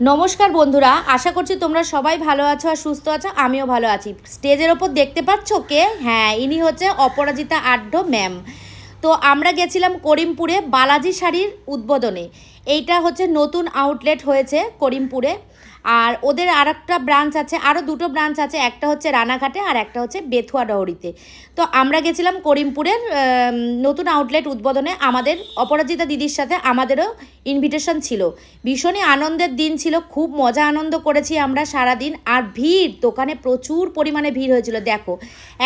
নমস্কার বন্ধুরা, আশা করছি তোমরা সবাই ভালো আছো আর সুস্থ আছো, আমিও ভালো আছি। স্টেজের ওপর দেখতে পাচ্ছ কে? হ্যাঁ ইনি হচ্ছে অপরাজিতা আড্ড ম্যাম তো আমরা গেছিলাম করিমপুরে বালাজি শাড়ির উদ্বোধনে। এইটা হচ্ছে নতুন আউটলেট হয়েছে করিমপুরে। আর ওদের আর একটা ব্রাঞ্চ আছে আরও দুটো ব্রাঞ্চ আছে, একটা হচ্ছে রানাঘাটে আর একটা হচ্ছে বেথুয়া ডহরিতে। তো আমরা গেছিলাম করিমপুরের নতুন আউটলেট উদ্বোধনে। আমাদের অপরাজিতা দিদির সাথে আমাদেরও ইনভিটেশন ছিল। ভীষণই আনন্দের দিন ছিল, খুব মজা আনন্দ করেছি আমরা সারা দিন আর ভিড়, দোকানে প্রচুর পরিমাণে ভিড় হয়েছিল, দেখো।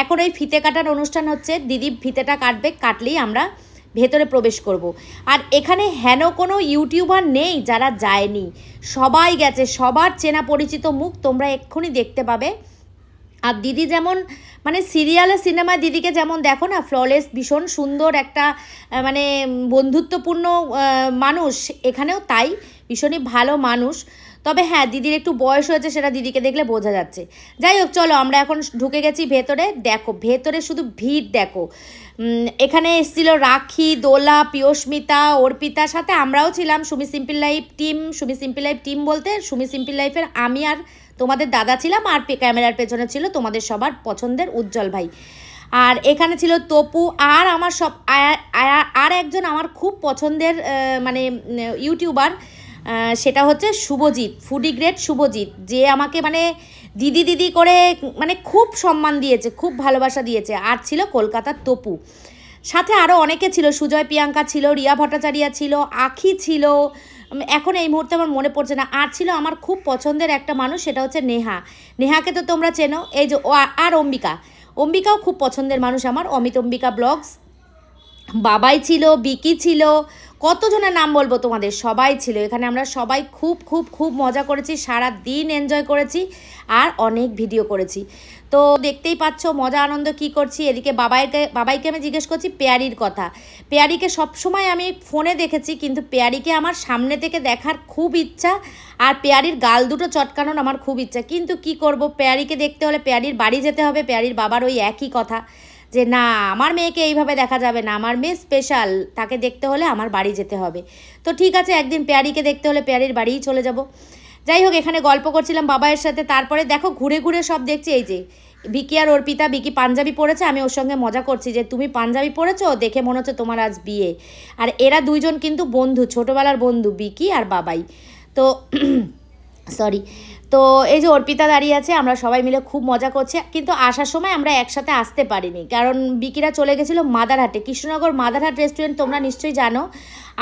এখন এই ফিতে কাটার অনুষ্ঠান হচ্ছে, দিদি ফিতেটা কাটবে, কাটলেই আমরা ভেতরে প্রবেশ করব। আর এখানে হেন কোনো ইউটিউবার নেই যারা যায়নি। সবাই গেছে, সবার চেনা পরিচিত মুখ তোমরা এক্ষুনি দেখতে পাবে। আর দিদি যেমন মানে সিরিয়ালে সিনেমায় দিদিকে যেমন দেখো না ফ্ললেস ভীষণ সুন্দর একটা মানে বন্ধুত্বপূর্ণ মানুষ, এখানেও তাই। ভীষণই ভালো মানুষ। তবে হ্যাঁ দিদির একটু বয়স হয়েছে সেটা দিদিকে দেখলে বোঝা যাচ্ছে। যাই হোক, চলো আমরা এখন ঢুকে গেছি ভেতরে। দেখো, ভেতরে শুধু ভিড় দেখো। এখানে এসেছিল রাখি, দোলা, পিয়স্মিতা অর্পিতার সাথে আমরাও ছিলাম Sumi simple life team. Sumi simple life team বলতে সুমি সিম্পল লাইফের আমি আর তোমাদের দাদা ছিলাম আর পে- ক্যামেরার পেছনে ছিল তোমাদের সবার পছন্দের উজ্জ্বল ভাই। আর এখানে ছিল তপু আর আমার সব আর- একজন আমার খুব পছন্দের মানে ইউটিউবার। সেটা হচ্ছে শুভজিৎ ফুডি গ্রেড শুভজিৎ, যে আমাকে মানে দিদি দিদি করে মানে খুব সম্মান দিয়েছে, খুব ভালোবাসা দিয়েছে। আর ছিল কলকাতার তপু। সাথে আরও অনেকে ছিল, সুজয় প্রিয়াঙ্কা ছিল, রিয়া ভট্টাচার্য ছিল, আখি ছিল। এখন এই মুহূর্তে আমার মনে পড়ছে না। আর ছিল আমার খুব পছন্দের একটা মানুষ, সেটা হচ্ছে নেহা। নেহাকে তো তোমরা চেনো, এই যে আর অম্বিকা। অম্বিকাও খুব পছন্দের মানুষ আমার, অমিত অম্বিকা ব্লগস। বাবাই ছিল, বিকি ছিল কতজনের নাম বলব তোমাদের? সবাই ছিল। এখানে আমরা সবাই খুব খুব খুব মজা করেছি, সারা দিন এনজয় করেছি আর অনেক ভিডিও করেছি। তো দেখতেই পাচ্ছ মজা, আনন্দ কি করছি? এদিকে বাবাইকে বাবাইকে আমি জিজ্ঞেস করছি পেয়ারির কথা। পেয়ারিকে সবসময় আমি ফোনে দেখেছি, কিন্তু পেয়ারিকে আমার সামনে থেকে দেখার খুব ইচ্ছা আর পেয়ারির গাল দুটো চটকানোর আমার খুব ইচ্ছা। কিন্তু কি করব? পেয়ারিকে দেখতে হলে পেয়ারির বাড়ি যেতে হবে, পেয়ারির বাবার ওই একই কথা। যে না, আমার মেয়েকে এইভাবে দেখা যাবে না। আমার মেয়ে স্পেশাল তাকে দেখতে হলে আমার বাড়ি যেতে হবে। তো ঠিক আছে, একদিন পেয়ারিকে দেখতে হলে পেয়ারির বাড়িই চলে যাব। যাই হোক, এখানে গল্প করছিলাম বাবায়ের সাথে। তারপরে দেখো, ঘুরে ঘুরে সব দেখছি। এই যে বিকি আর অর্পিতা বিকি পাঞ্জাবি পরেছে, আমি ওর সঙ্গে মজা করছি যে, তুমি পাঞ্জাবি পরেছো? দেখে মনে হচ্ছে তোমার আজ বিয়ে। আর এরা দুইজন কিন্তু বন্ধু, ছোটোবেলার বন্ধু বিকি আর বাবাই। তো সরি তো এই যে অর্পিতা দাঁড়িয়ে আছে, আমরা সবাই মিলে খুব মজা করছি। কিন্তু আসার সময় আমরা একসাথে আসতে পারিনি। কারণ বিকিরা চলে গেছিল মাদারহাটে। কৃষ্ণনগর মাদারহাট রেস্টুরেন্ট তোমরা নিশ্চয়ই জানো।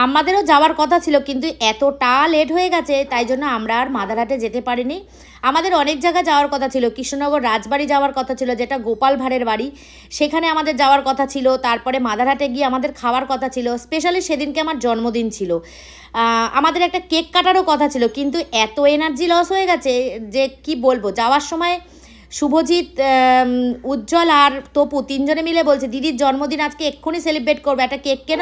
আমাদেরও যাওয়ার কথা ছিল, কিন্তু এতটা লেট হয়ে গেছে, তাই জন্য আমরা আর মাদারহাটে যেতে পারিনি। আমাদের অনেক জায়গা যাওয়ার কথা ছিল। কৃষ্ণনগর রাজবাড়ি যাওয়ার কথা ছিল, যেটা গোপাল ভাঁড়ের বাড়ি। সেখানে আমাদের যাওয়ার কথা ছিল। তারপরে মাদারহাটে গিয়ে আমাদের খাওয়ার কথা ছিল। স্পেশালি সেদিনকে আমার জন্মদিন ছিল। আমাদের একটা কেক কাটারও কথা ছিল, কিন্তু এত এনার্জি লস হয়ে গেছে যে কি বলব, যাওয়ার সময় শুভজিৎ উজ্জ্বল আর তপু তিনজনে মিলে বলছে, দিদির জন্মদিন আজকে এক্ষুনি সেলিব্রেট করব, একটা কেক কেন?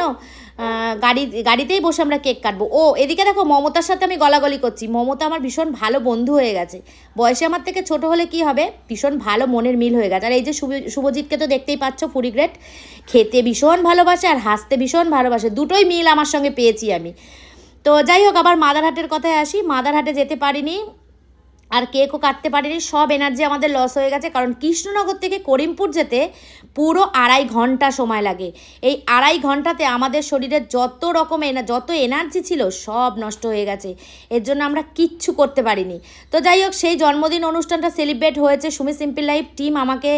গাড়ি, গাড়িতেই বসে আমরা কেক কাটবো। ও, এদিকে দেখো, মমতার সাথে আমি গলাগলি করছি। মমতা আমার ভীষণ ভালো বন্ধু হয়ে গেছে। বয়সে আমার থেকে ছোট হলে কি হবে? ভীষণ ভালো মনের মিল হয়ে গেছে। আর এই যে শুভ- শুভজিৎকে তো দেখতেই পাচ্ছ, ফুরিগ্রেট। খেতে ভীষণ ভালোবাসে আর হাসতে ভীষণ ভালোবাসে। দুটোই মিল আমার সঙ্গে পেয়েছি আমি। তো যাই হোক, আবার মাদারহাটের কথায় আসি। মাদারহাটে যেতে পারিনি। আর কেকও কাটতে পারিনি, সব এনার্জি আমাদের লস হয়ে গেছে। কারণ কৃষ্ণনগর থেকে করিমপুর যেতে পুরো আড়াই ঘণ্টা সময় লাগে। এই আড়াই ঘন্টাতে আমাদের শরীরে যত রকম এনা, যত এনার্জি ছিল, সব নষ্ট হয়ে গেছে। এর জন্য আমরা কিচ্ছু করতে পারিনি। তো যাই হোক, সেই জন্মদিন অনুষ্ঠানটা সেলিব্রেট হয়েছে সুমি সিম্পল লাইফ টিম আমাকে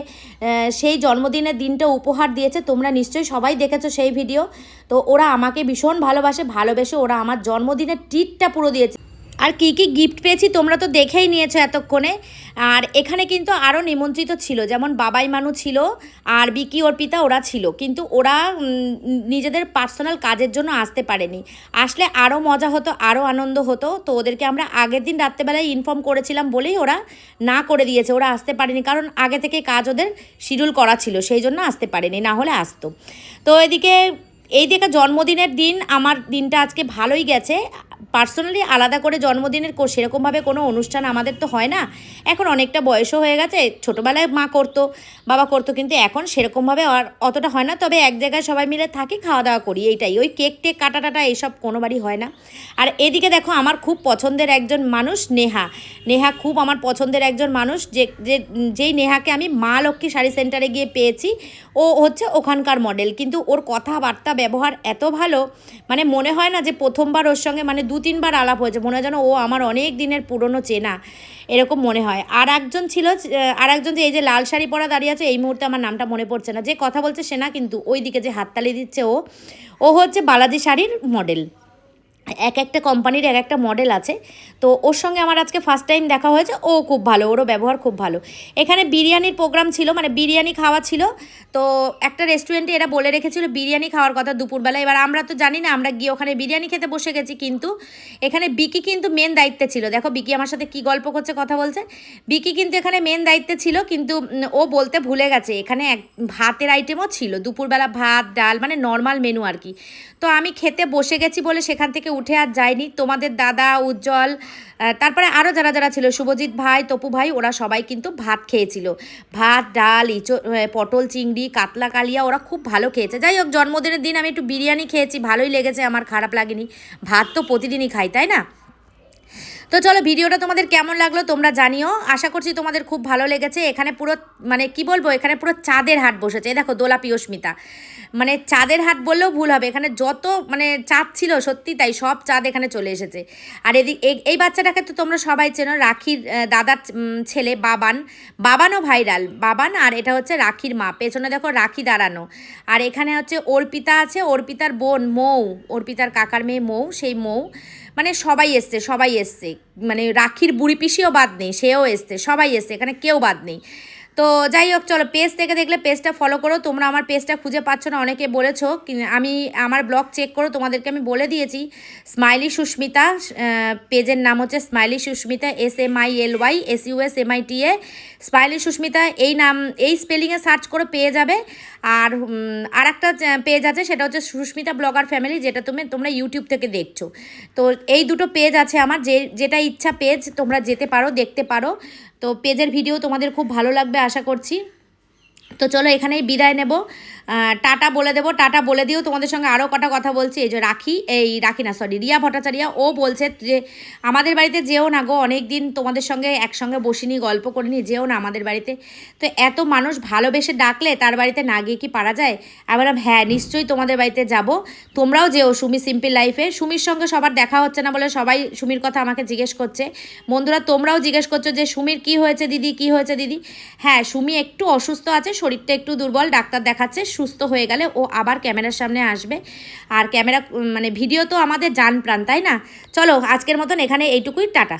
সেই জন্মদিনের দিনটা উপহার দিয়েছে। তোমরা নিশ্চয়ই সবাই দেখেছ সেই ভিডিও তো ওরা আমাকে ভীষণ ভালোবাসে, ভালোবেসে ওরা আমার জন্মদিনের ট্রিটটা পুরো দিয়েছে। আর কি কি গিফট পেয়েছি তোমরা তো দেখেই নিয়েছো এতক্ষণে। আর এখানে কিন্তু আরও নিমন্ত্রিত ছিল, যেমন বাবাই মানু ছিল, আর বিকি অর্পিতা ওরা ছিল। কিন্তু ওরা নিজেদের পার্সোনাল কাজের জন্য আসতে পারেনি। আসলে আরও মজা হতো আরও আনন্দ হতো। তো ওদেরকে আমরা আগের দিন রাত্রেবেলায় ইনফর্ম করেছিলাম বলেই ওরা না করে দিয়েছে, ওরা আসতে পারেনি। কারণ আগে থেকে কাজ ওদের শিডিউল করা ছিল, সেই জন্য আসতে পারেনি, না হলে আসতো। তো এদিকে এই দিকে জন্মদিনের দিন, আমার দিনটা আজকে ভালোই গেছে। পার্সোনালি আলাদা করে জন্মদিনের সেরকমভাবে কোনো অনুষ্ঠান আমাদের তো হয় না। এখন অনেকটা বয়সও হয়ে গেছে, ছোটোবেলায় মা করতো, বাবা করতো, কিন্তু এখন সেরকমভাবে আর অতটা হয় না। তবে এক জায়গায় সবাই মিলে থাকি খাওয়া দাওয়া করি, এইটাই। ওই কেক টেক কাটা টাটা এইসব কোনোবারই হয় না। আর এদিকে দেখো, আমার খুব পছন্দের একজন মানুষ নেহা। নেহা খুব আমার পছন্দের একজন মানুষ, যে যে, যেই নেহাকে আমি মা লক্ষ্মী শাড়ি সেন্টারে গিয়ে পেয়েছি, ও হচ্ছে ওখানকার মডেল কিন্তু ওর কথাবার্তা, ব্যবহার এত ভালো মানে মনে হয় না যে প্রথমবার ওর সঙ্গে মানে দু তিনবার আলাপ হয়েছে, মনে হয় যেন ও আমার অনেক দিনের পুরনো চেনা, এরকম মনে হয়। আর একজন ছিল আর একজন যে এই যে লাল শাড়ি পরা দাঁড়িয়ে আছে, এই মুহূর্তে আমার নামটা মনে পড়ছে না। যে কথা বলছে সে না, কিন্তু ওই দিকে যে হাততালি দিচ্ছে ও ও হচ্ছে বালাজি শাড়ির মডেল এক একটা কোম্পানির এক একটা মডেল আছে। তো ওর সঙ্গে আমার আজকে ফার্স্ট টাইম দেখা হয়েছে। ও খুব ভালো, ওরও ব্যবহার খুব ভালো। এখানে বিরিয়ানির প্রোগ্রাম ছিল মানে বিরিয়ানি খাওয়া ছিল। তো একটা রেস্টুরেন্টে এরা বলে রেখেছিল, বিরিয়ানি খাওয়ার কথা দুপুরবেলা। এবার আমরা তো জানি না, আমরা গিয়ে ওখানে বিরিয়ানি খেতে বসে গেছি কিন্তু এখানে বিকি কিন্তু মেন দায়িত্বে ছিল। দেখো, বিকি আমার সাথে কি গল্প করছে, কথা বলছে। বিকি কিন্তু এখানে মেন দায়িত্বে ছিল কিন্তু ও বলতে ভুলে গেছে, এখানে এক ভাতের আইটেমও ছিল। দুপুরবেলা ভাত, ডাল মানে নর্মাল মেনু আর কি। তো আমি খেতে বসে গেছি বলে সেখান থেকে উঠে আর যায়নি। তোমাদের দাদা, উজ্জ্বল তারপরে আরও যারা যারা ছিল, শুভজিৎ ভাই, তপু ভাই, ওরা সবাই কিন্তু ভাত খেয়েছিল। ভাত, ডাল, ইচো পটল, চিংড়ি, কাতলা, কালিয়া, ওরা খুব ভালো খেয়েছে। যাই হোক, জন্মদিনের দিন আমি একটু বিরিয়ানি খেয়েছি, ভালোই লেগেছে, আমার খারাপ লাগেনি। ভাত তো প্রতিদিনই খাই, তাই না? তো চলো ভিডিওটা তোমাদের কেমন লাগল তোমরা জানিও। আশা করছি তোমাদের খুব ভালো লেগেছে। এখানে পুরো মানে কি বলব, এখানে পুরো চাঁদের হাট বসেছে। দেখো দোলা পিয়স্মিতা মানে চাঁদের হাট বললেও ভুল হবে। এখানে যত মানে চাঁদ ছিল সত্যি তাই সব চাঁদ এখানে চলে এসেছে। আর এদিক এই- এই বাচ্চাটাকে তো তোমরা সবাই চেনো, রাখির দাদার ছেলে বাবান। বাবানও ভাইরাল। বাবান আর এটা হচ্ছে রাখির মা। পেছনে দেখো রাখি দাঁড়ানো। আর এখানে হচ্ছে অর্পিতা আছে। অর্পিতার বোন মৌ। অর্পিতার কাকার মেয়ে মৌ, সেই মৌ। মানে সবাই এসছে সবাই এসছে। মানে রাখির বুড়ি পিসিও বাদ নেই, সেও এসছে, সবাই এসছে, এখানে কেউ বাদ নেই। তো যাই হোক, চলো পেজ থেকে দেখলে পেজটা ফলো করো। তোমরা আমার পেজটা খুঁজে পাচ্ছ না, অনেকে বলেছ। আমি আমার ব্লগ চেক করো, তোমাদেরকে আমি বলে দিয়েছি। স্মাইলি সুস্মিতা পেজের নাম হচ্ছে smiley Susmita S M I L Y S U S M I T A smiley Susmita, এই নাম, এই স্পেলিংয়ে সার্চ করে পেয়ে যাবে। আর আর একটা পেজ আছে, সেটা হচ্ছে সুস্মিতা ব্লগার ফ্যামিলি যেটা তুমি, তোমরা ইউটিউব থেকে দেখছ। তো এই দুটো পেজ আছে আমার, যে, যেটা ইচ্ছা পেজ তোমরা যেতে পারো, দেখতে পারো। তো পেজের ভিডিও তোমাদের খুব ভালো লাগবে আশা করছি। তো চলো এখানেই বিদায় নেব। টাটা বলে দেবো, টাটা বলে দিও তোমাদের সঙ্গে আরও কটা কথা বলছি। এই যে রাখি, এই রাখি না সরি রিয়া ভট্টাচার্য, ও বলছে যে, আমাদের বাড়িতে যেও না গো অনেক দিন তোমাদের সঙ্গে একসঙ্গে বসিনি, গল্প করিনি, যেও না আমাদের বাড়িতে। তো এত মানুষ ভালোবেসে ডাকলে তার বাড়িতে না গিয়ে কি পারা যায়? আমি বললাম হ্যাঁ নিশ্চয়ই তোমাদের বাড়িতে যাব। তোমরাও যেও সুমি সিম্পল লাইফে। সুমির সঙ্গে সবার দেখা হচ্ছে না বলে সবাই সুমির কথা আমাকে জিজ্ঞেস করছে। বন্ধুরা, তোমরাও জিজ্ঞেস করছ যে, সুমির কি হয়েছে দিদি, কি হয়েছে দিদি? হ্যাঁ সুমি একটু অসুস্থ আছে, শরীরটা একটু দুর্বল, ডাক্তার দেখাচ্ছে। সুস্থ হয়ে গেলে ও আবার ক্যামেরার সামনে আসবে। আর ক্যামেরা মানে ভিডিও তো আমাদের জান প্রাণ তাই না? চলো, আজকের মতন এখানে এইটুকুই, টাটা।